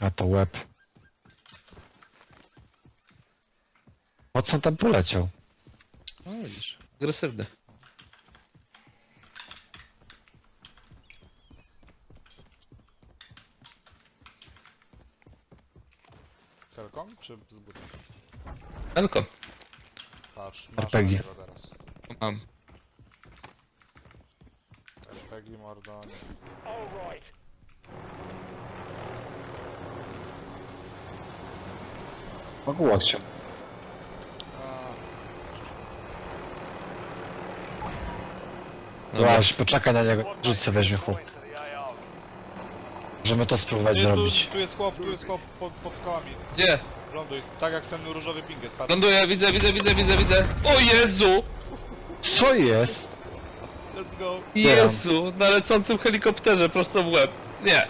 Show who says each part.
Speaker 1: A to łeb. Mocno tam poleciał.
Speaker 2: No widzisz, agresywny.
Speaker 3: Helkom czy z butem?
Speaker 2: Elko,
Speaker 3: Patrz, masz
Speaker 1: RPG.
Speaker 3: tego teraz.
Speaker 2: mam.
Speaker 3: RPG Mordoni.
Speaker 1: Mogę łokcią.
Speaker 2: Dobra.
Speaker 1: Właśnie, poczekaj na niego. Rzucę weźmie chłop. Możemy to spróbować
Speaker 3: Nie, tu,
Speaker 1: zrobić.
Speaker 3: tu jest chłop, tu jest chłop pod, pod skałami.
Speaker 2: Gdzie?
Speaker 3: Ląduj, tak jak ten różowy pingies, patrz.
Speaker 2: Ląduję, widzę, widzę, widzę, widzę, widzę. O Jezu!
Speaker 1: Co jest?
Speaker 3: Let's go.
Speaker 2: Jezu! Na lecącym helikopterze prosto w łeb. Nie.